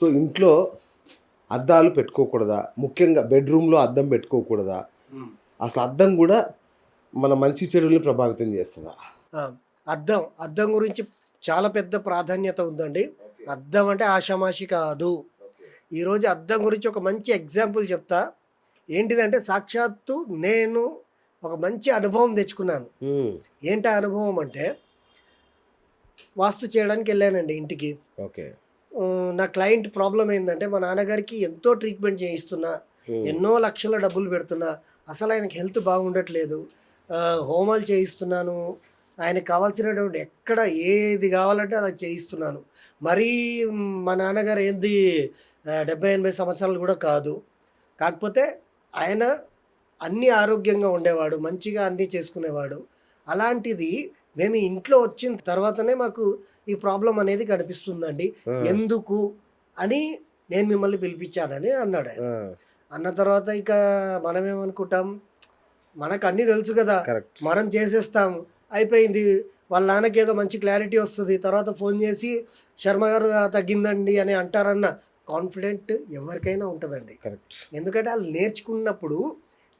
So ఇంట్లో అద్దాలు పెట్టుకోకూడదా? ముఖ్యంగా బెడ్రూమ్లో అద్దం పెట్టుకోకూడదా? అసలు అద్దం కూడా మన మంచి చెడుల్ని ప్రభావితం చేస్తుందా? అద్దం అద్దం గురించి చాలా పెద్ద ప్రాధాన్యత ఉందండి. అద్దం అంటే ఆషామాషి కాదు. ఈరోజు అద్దం గురించి ఒక మంచి ఎగ్జాంపుల్ చెప్తా. ఏంటిదంటే సాక్షాత్తు నేను ఒక మంచి అనుభవం తెచ్చుకున్నాను. ఏంటి అనుభవం అంటే వాస్తు చేయడానికి వెళ్ళానండి ఇంటికి. ఓకే. నా క్లయింట్ ప్రాబ్లం ఏంటంటే మా నాన్నగారికి ఎంతో ట్రీట్మెంట్ చేయిస్తున్నా ఎన్నో లక్షల డబ్బులు పెడుతున్నా అసలు ఆయనకి హెల్త్ బాగుండట్లేదు. హోమాలు చేయిస్తున్నాను ఆయనకు కావాల్సినటువంటి ఎక్కడ ఏది కావాలంటే అది చేయిస్తున్నాను. మరీ మ్, నాన్నగారు ఏంది డెబ్బై ఎనభై సంవత్సరాలు కూడా కాదు. కాకపోతే ఆయన అన్ని ఆరోగ్యంగా ఉండేవాడు మంచిగా అన్నీ చేసుకునేవాడు. అలాంటిది మేము ఇంట్లో వచ్చిన తర్వాతనే మాకు ఈ ప్రాబ్లం అనేది కనిపిస్తుందండి. ఎందుకు అని నేను మిమ్మల్ని పిలిపించానని అన్నాడు ఆయన. అన్న తర్వాత ఇక మనం ఏమనుకుంటాం మనకు అన్నీ తెలుసు కదా. మనం చేసేస్తాం అయిపోయింది. వాళ్ళ నాన్నకి ఏదో మంచి క్లారిటీ వస్తుంది. తర్వాత ఫోన్ చేసి శర్మ గారు "ఆ, తగ్గిందండి అని అంటారన్న కాన్ఫిడెంట్ ఎవరికైనా ఉంటుందండి. ఎందుకంటే వాళ్ళు నేర్చుకున్నప్పుడు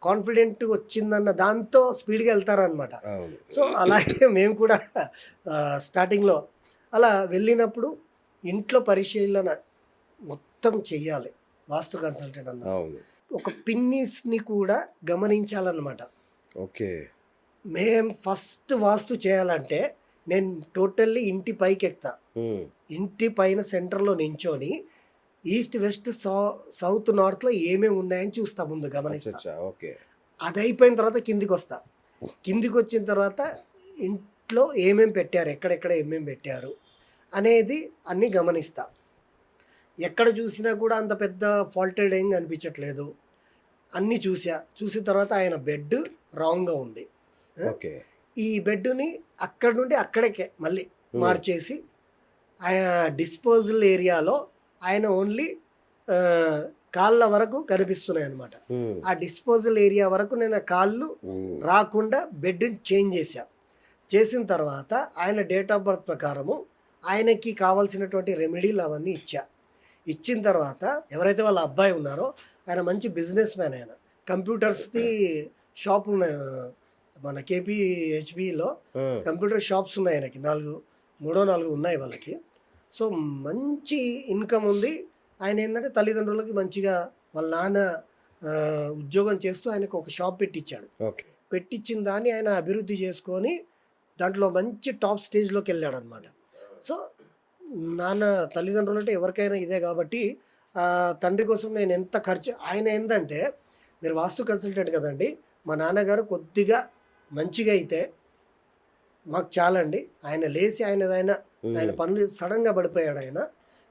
కాన్ఫిడెంట్ వచ్చిందన్న దాంతో స్పీడ్గా వెళ్తారనమాట సో అలాగే మేము కూడా స్టార్టింగ్లో అలా వెళ్ళినప్పుడు ఇంట్లో పరిశీలన మొత్తం చెయ్యాలి. వాస్తు కన్సల్టెంట్ అన్న. ఒక పిన్నిస్ని కూడా గమనించాలన్నమాట. ఓకే. మేం ఫస్ట్ వాస్తు చేయాలంటే నేను టోటల్లీ ఇంటి పైకి ఎక్కుతా ఉమ్, ఇంటి పైన సెంటర్లో నించొని ఈస్ట్ వెస్ట్ సౌ సౌత్ నార్త్లో ఏమేమి ఉన్నాయని చూస్తా ముందు గమనిస్తా. అది అయిపోయిన తర్వాత కిందికి వస్తా కిందికి వచ్చిన తర్వాత ఇంట్లో ఏమేమి పెట్టారు ఎక్కడెక్కడ ఏమేమి పెట్టారు అనేది అన్నీ గమనిస్తా. ఎక్కడ చూసినా కూడా అంత పెద్ద ఫాల్టెడ్ ఏం కనిపించట్లేదు. అన్నీ చూసా. చూసిన తర్వాత ఆయన బెడ్ రాంగ్గా ఉంది. ఓకే. ఈ బెడ్ని అక్కడ నుండి అక్కడికే మళ్ళీ మార్చేసి ఆయన డిస్పోజల్ ఏరియాలో ఆయన ఓన్లీ కాళ్ళ వరకు కనిపిస్తున్నాయి అన్నమాట. ఉమ్, ఆ డిస్పోజల్ ఏరియా వరకు నేను కాళ్ళు రాకుండా బెడ్ని చేంజ్ చేశా. చేసిన తర్వాత ఆయన డేట్ ఆఫ్ బర్త్ ప్రకారము ఆయనకి కావాల్సినటువంటి రెమెడీలు అవన్నీ ఇచ్చా. ఇచ్చిన తర్వాత ఎవరైతే వాళ్ళ అబ్బాయి ఉన్నారో ఆయన మంచి బిజినెస్ మ్యాన్ ఆయన. కంప్యూటర్స్ది షాప్ ఉన్నాయి మన కేపీహెచ్బిలో ఆ, కంప్యూటర్ షాప్స్ ఉన్నాయి ఆయనకి. నాలుగు మూడో నాలుగు ఉన్నాయి వాళ్ళకి. సో మంచి ఇన్కమ్ ఉంది. ఆయన ఏంటంటే తల్లిదండ్రులకి మంచిగా వాళ్ళ నాన్న ఉద్యోగం చేస్తూ ఆయనకు ఒక షాప్ పెట్టించాడు ఓకే. పెట్టించిన దాన్ని ఆయన అభివృద్ధి చేసుకొని దాంట్లో మంచి టాప్ స్టేజ్లోకి వెళ్ళాడు అనమాట సో నాన్న తల్లిదండ్రులు అంటే ఎవరికైనా ఇదే కాబట్టి తండ్రి కోసం నేను ఎంత ఖర్చు ఆయన ఏంటంటే మీరు వాస్తు కన్సల్టెంట్ కదండి మా నాన్నగారు కొద్దిగా మంచిగా అయితే మాకు చాలండి. ఆయన లేచి ఆయన ఆయన పనులు సడన్గా పడిపోయాడు ఆయన.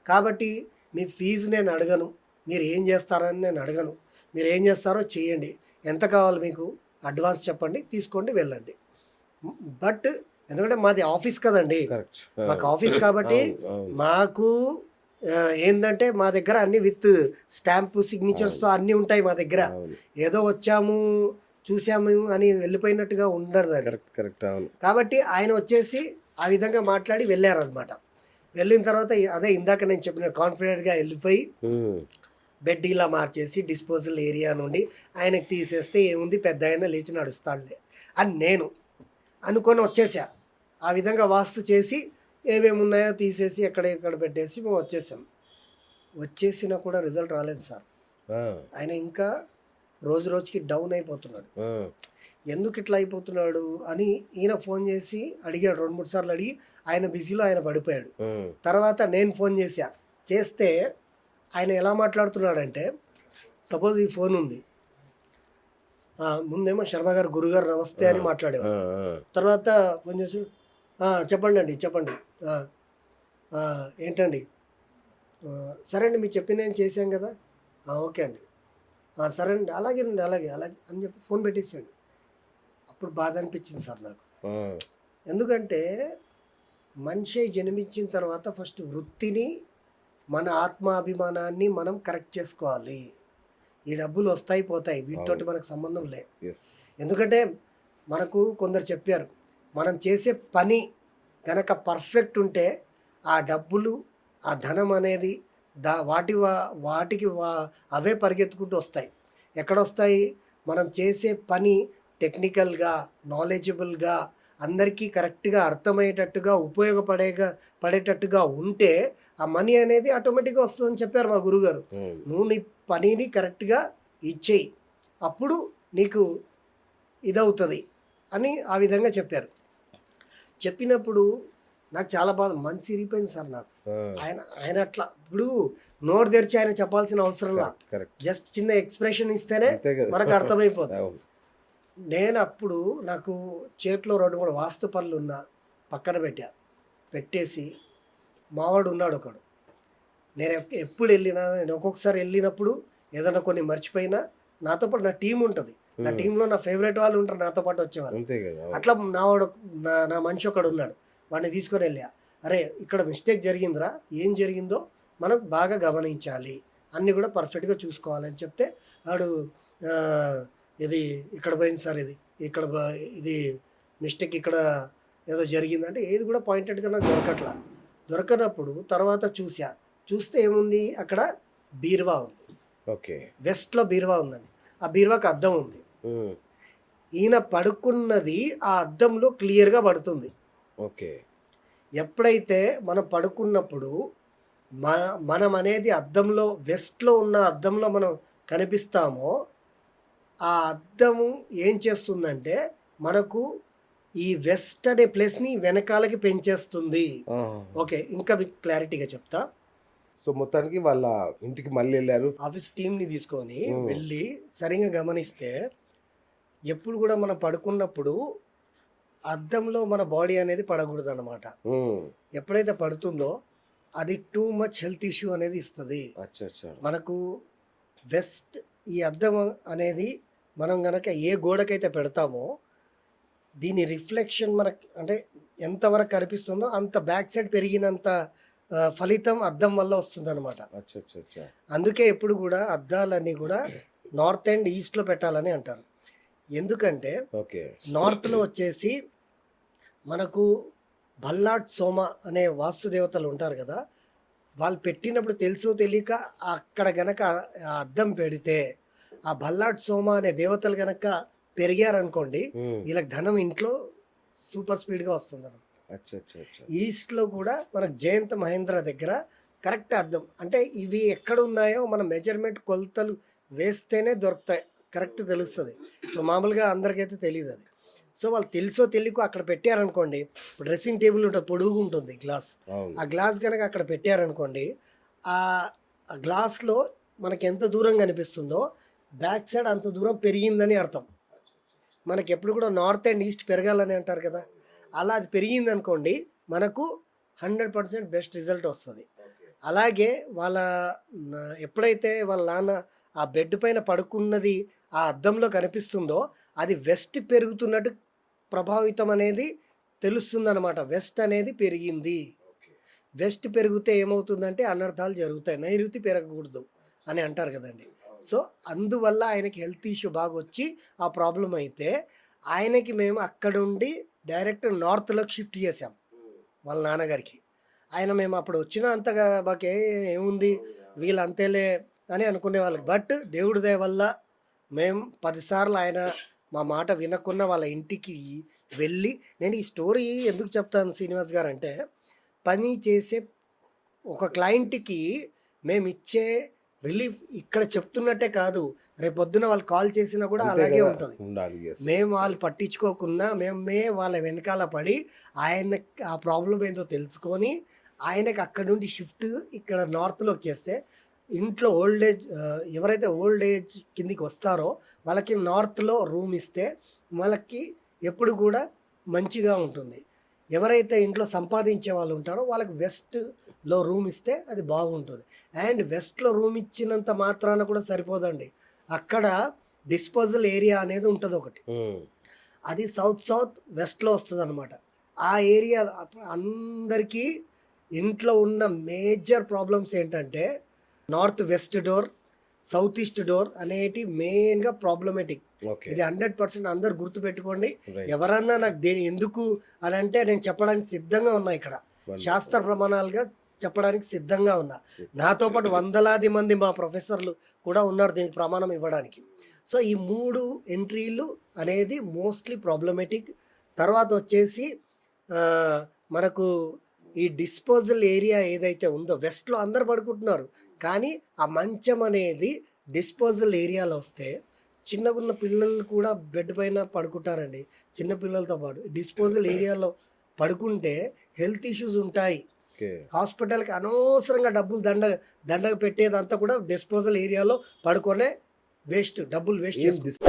కాబట్టి మీ ఫీజు నేను అడగను. మీరు ఏం చేస్తారని నేను అడగను. మీరు ఏం చేస్తారో చేయండి. ఎంత కావాలి మీకు? అడ్వాన్స్ చెప్పండి తీసుకోండి వెళ్ళండి. బట్ ఎందుకంటే మాది ఆఫీస్ కదండి. మాకు ఆఫీస్ కాబట్టి. మాకు ఆ, ఏందంటే మా దగ్గర అన్ని విత్ స్టాంప్ సిగ్నేచర్స్తో అన్నీ ఉంటాయి మా దగ్గర. ఏదో వచ్చాము చూసాము అని వెళ్ళిపోయినట్టుగా అవును. కాబట్టి ఆయన వచ్చేసి ఆ విధంగా మాట్లాడి వెళ్ళారనమాట వెళ్ళిన తర్వాత అదే ఇందాక నేను చెప్పిన కాన్ఫిడెంట్గా వెళ్ళిపోయి బెడ్ ఇలా మార్చేసి డిస్పోజల్ ఏరియా నుండి ఆయనకి తీసేస్తే ఏముంది? పెద్ద ఆయన లేచి నడుస్తాడులే అని నేను అనుకొని వచ్చేసా. ఆ విధంగా వాస్తు చేసి ఏమేమి ఉన్నాయో తీసేసి ఎక్కడ ఎక్కడ పెట్టేసి మేము వచ్చేసాం. వచ్చేసినా కూడా రిజల్ట్ రాలేదు సార్. ఆయన ఇంకా రోజు రోజుకి డౌన్ అయిపోతున్నాడు. ఎందుకు ఇట్లా అయిపోతున్నాడు అని ఈయన ఫోన్ చేసి అడిగాడు రెండు మూడు సార్లు అడిగి ఆయన బిజీలో ఆయన పడిపోయాడు. తర్వాత నేను ఫోన్ చేశా. చేస్తే ఆయన ఎలా మాట్లాడుతున్నాడంటే సపోజ్ ఈ ఫోన్ ఉంది. ముందేమో శర్మ గారు గురుగారు నమస్తే అని మాట్లాడేవాడు తర్వాత ఫోన్ చేసి "ఆ, చెప్పండి అండి చెప్పండి. "ఆ, ఆ, ఏంటండి? "ఆ, సరే అండి మీరు చెప్పి నేను చేశాం కదా. "ఆ, ఓకే అండి. "ఆ, సరే అండి అలాగే అండి అలాగే అలాగే అని చెప్పి ఫోన్ పెట్టేసాడు అప్పుడు బాధ అనిపించింది సార్ నాకు. ఎందుకంటే మనిషి జన్మించిన తర్వాత ఫస్ట్ వృత్తిని మన ఆత్మాభిమానాన్ని మనం కరెక్ట్ చేసుకోవాలి. ఈ డబ్బులు వస్తాయి పోతాయి. వీటితోటి మనకు సంబంధం yes. ఎందుకంటే మనకు కొందరు చెప్పారు మనం చేసే పని కనుక పర్ఫెక్ట్ ఉంటే ఆ డబ్బులు ఆ ధనం అనేది దా వాటి వా- వాటికి వా అవే పరిగెత్తుకుంటూ వస్తాయి. ఎక్కడ వస్తాయి? మనం చేసే పని టెక్నికల్గా నాలెడ్జబుల్గా అందరికీ కరెక్ట్గా అర్థమయ్యేటట్టుగా ఉపయోగపడేగా పడేటట్టుగా ఉంటే ఆ మనీ అనేది ఆటోమేటిక్గా వస్తుందని చెప్పారు మా గురుగారు. నువ్వు నీ పనిని కరెక్ట్గా ఇచ్చేయి. అప్పుడు నీకు ఇదవుతుంది అని ఆ విధంగా చెప్పారు. చెప్పినప్పుడు నాకు చాలా బాధ మనసు ఇరిగిపోయింది సార్ నాకు. ఆయన ఆయన అట్లా ఇప్పుడు నోరు తెరిచి ఆయన చెప్పాల్సిన అవసరంలా జస్ట్ చిన్న ఎక్స్ప్రెషన్ ఇస్తేనే మనకు అర్థమైపోతుంది. నేను అప్పుడు నాకు చేతిలో రెండు మూడు వాస్తు పనులు ఉన్నా పక్కన పెట్టా. పెట్టేసి మావాడు ఉన్నాడు ఒకడు. నేను ఎప్- ఎప్పుడు వెళ్ళినా నేను ఒక్కొక్కసారి వెళ్ళినప్పుడు ఏదైనా కొన్ని మర్చిపోయినా నాతో పాటు నా టీం ఉంటుంది. నా. టీంలో నా ఫేవరెట్ వాళ్ళు ఉంటారు నాతో పాటు వచ్చేవాళ్ళు. అట్లా నా వాడు నా నా మనిషి ఒకడు ఉన్నాడు. వాడిని తీసుకొని వెళ్ళా. అరే ఇక్కడ మిస్టేక్ జరిగిందిరా ఏం జరిగిందో మనం బాగా గమనించాలి. అన్నీ కూడా పర్ఫెక్ట్గా చూసుకోవాలి అని చెప్తే వాడు "ఆ, ఇది ఇక్కడ పోయింది సార్ ఇది. ఇక్కడ ఇది మిస్టేక్ ఇక్కడ ఏదో జరిగిందంటే ఏది కూడా పాయింటెడ్గా నాకు దొరకట్లా. దొరకనప్పుడు తర్వాత చూసా చూస్తే ఏముంది? అక్కడ బీరువా ఉంది. ఓకే. వెస్ట్లో బీరువా ఉందండి. ఆ బీరువాకి అద్దం ఉంది. ఈయన పడుకున్నది ఆ అద్దంలో క్లియర్గా పడుతుంది. ఓకే. ఎప్పుడైతే మనం పడుకున్నప్పుడు మన మనం అనేది అద్దంలో వెస్ట్లో ఉన్న అద్దంలో మనం కనిపిస్తామో ఆ అద్దము ఏం చేస్తుందంటే మనకు ఈ వెస్ట్ అనే ప్లేస్ని వెనకాలకి పెంచేస్తుంది. ఓకే ఇంకా మీకు క్లారిటీగా చెప్తా సో మొత్తానికి వాళ్ళ ఇంటికి మళ్ళీ వెళ్ళారు ఆఫీస్ టీంని తీసుకొని Hmm. వెళ్ళి సరిగా గమనిస్తే ఎప్పుడు కూడా మనం పడుకున్నప్పుడు అద్దంలో మన బాడీ అనేది పడకూడదు అనమాట. ఎప్పుడైతే పడుతుందో అది టూ మచ్ హెల్త్ ఇష్యూ అనేది ఇస్తుంది మనకు వెస్ట్ ఈ అద్దం అనేది మనం గనక ఏ గోడకైతే పెడతామో దీని రిఫ్లెక్షన్ మనకి అంటే ఎంతవరకు కనిపిస్తుందో అంత బ్యాక్ సైడ్ పెరిగినంత ఫలితం అద్దం వల్ల వస్తుంది అనమాట అచ్చా అచ్చా అచ్చా అందుకే ఎప్పుడు కూడా అద్దాలన్నీ కూడా నార్త్ అండ్ ఈస్ట్లో పెట్టాలని అంటారు. ఎందుకంటే ఓకే. నార్త్లో వచ్చేసి మనకు భల్లాట్ సోమ అనే వాస్తు దేవతలు ఉంటారు కదా వాళ్ళు పెట్టినప్పుడు తెలుసో తెలియక అక్కడ గనక అద్దం పెడితే ఆ భల్లాట్ సోమ అనే దేవతలు గనక పెరిగారనుకోండి. వీళ్ళకి ధనం ఇంట్లో సూపర్ స్పీడ్గా వస్తుంది అచ్చా ఈస్ట్లో కూడా మనకు జయంత్ మహేంద్ర దగ్గర కరెక్ట్ అర్థం. అంటే ఇవి ఎక్కడ ఉన్నాయో మన మెజర్మెంట్ కొలతలు వేస్తేనే దొరుకుతాయి. కరెక్ట్ తెలుస్తుంది. ఇప్పుడు మామూలుగా అందరికైతే తెలియదు అది. సో వాళ్ళు తెలుసో తెలియకో అక్కడ పెట్టారనుకోండి ఇప్పుడు డ్రెస్సింగ్ టేబుల్ ఉంటుంది పొడుగు ఉంటుంది గ్లాస్. ఆ గ్లాస్ కనుక అక్కడ పెట్టారనుకోండి ఆ ఆ గ్లాస్లో మనకి ఎంత దూరం కనిపిస్తుందో బ్యాక్ సైడ్ అంత దూరం పెరిగిందని అర్థం. మనకి ఎప్పుడు కూడా నార్త్ అండ్ ఈస్ట్ పెరగాలని అంటారు కదా అలా అది పెరిగింది అనుకోండి మనకు హండ్రెడ్ పర్సెంట్ బెస్ట్ రిజల్ట్ వస్తుంది. అలాగే వాళ్ళ ఎప్పుడైతే వాళ్ళ నాన్న ఆ బెడ్ పైన పడుకున్నది ఆ అద్దంలో కనిపిస్తుందో అది వెస్ట్ పెరుగుతున్నట్టు ప్రభావితం అనేది తెలుస్తుందన్నమాట. వెస్ట్ అనేది పెరిగింది. వెస్ట్ పెరిగితే ఏమవుతుందంటే అనర్థాలు జరుగుతాయి. నైరుతి పెరగకూడదు అని అంటారు కదండి. సో అందువల్ల ఆయనకి హెల్త్ ఇష్యూ బాగా వచ్చి ఆ ప్రాబ్లం అయితే ఆయనకి మేము అక్కడుండి డైరెక్ట్ నార్త్లోకి షిఫ్ట్ చేసాం వాళ్ళ నాన్నగారికి. ఆయన మేము అప్పుడు వచ్చిన అంతగా మాకు ఏముంది? వీళ్ళు అంతేలే అని అనుకునే వాళ్ళకి. బట్ దేవుడి దయ వల్ల మేము పదిసార్లు ఆయన మా మాట వినకున్న వాళ్ళ ఇంటికి వెళ్ళి నేను ఈ స్టోరీ ఎందుకు చెప్తాను శ్రీనివాస్ గారు అంటే పని చేసే ఒక క్లయింట్కి మేము ఇచ్చే రిలీఫ్ ఇక్కడ చెప్తున్నట్టే కాదు రేపు పొద్దున వాళ్ళు కాల్ చేసినా కూడా అలాగే ఉంటుంది. మేము వాళ్ళు పట్టించుకోకుండా మేమే వాళ్ళ వెనకాల పడి ఆయన ఆ ప్రాబ్లం ఏందో తెలుసుకొని ఆయనకి అక్కడ నుండి షిఫ్ట్ ఇక్కడ నార్త్లోకి చేస్తే ఇంట్లో ఓల్డ్ ఏజ్ ఎవరైతే ఓల్డ్ ఏజ్ కిందికి వస్తారో వాళ్ళకి నార్త్లో రూమ్ ఇస్తే వాళ్ళకి ఎప్పుడు కూడా మంచిగా ఉంటుంది ఎవరైతే ఇంట్లో సంపాదించే వాళ్ళు ఉంటారో వాళ్ళకి వెస్ట్లో రూమ్ ఇస్తే అది బాగుంటుంది. అండ్ వెస్ట్లో రూమ్ ఇచ్చినంత మాత్రాన కూడా సరిపోదండి. అక్కడ డిస్పోజల్ ఏరియా అనేది ఉంటుంది ఒకటి. అది సౌత్ సౌత్ వెస్ట్లో వస్తుంది అనమాట ఆ ఏరియా అందరికీ ఇంట్లో ఉన్న మేజర్ ప్రాబ్లమ్స్ ఏంటంటే north west door south east door అనేటి మెయిన్గా ప్రాబ్లమేటిక్ ఇది హండ్రెడ్ పర్సెంట్ అందరు గుర్తుపెట్టుకోండి. రైట్ ఎవరన్నా నాకు దేని ఎందుకు అని అంటే నేను చెప్పడానికి సిద్ధంగా ఉన్నా ఇక్కడ. శాస్త్ర ప్రమాణాలుగా చెప్పడానికి సిద్ధంగా ఉన్నా. నాతో పాటు వందలాది మంది మా ప్రొఫెసర్లు కూడా ఉన్నారు దీనికి ప్రమాణం ఇవ్వడానికి. సో ఈ మూడు ఎంట్రీలు అనేది మోస్ట్లీ ప్రాబ్లమేటిక్. తర్వాత వచ్చేసి మనకు ఈ డిస్పోజల్ ఏరియా ఏదైతే ఉందో వెస్ట్లో అందరు పడుకుంటున్నారు. కానీ ఆ మంచం అనేది డిస్పోజల్ ఏరియాలో వస్తే చిన్నగున్న పిల్లలు కూడా బెడ్ పైన పడుకుంటారండి. చిన్న పిల్లలతో పాటు డిస్పోజల్ ఏరియాలో పడుకుంటే హెల్త్ ఇష్యూస్ ఉంటాయి. హాస్పిటల్కి అనవసరంగా డబ్బులు దండ దండగ పెట్టేదంతా కూడా డిస్పోజల్ ఏరియాలో పడుకొనే వేస్ట్ డబ్బులు వేస్ట్ ఏం చేసుకో డిస్-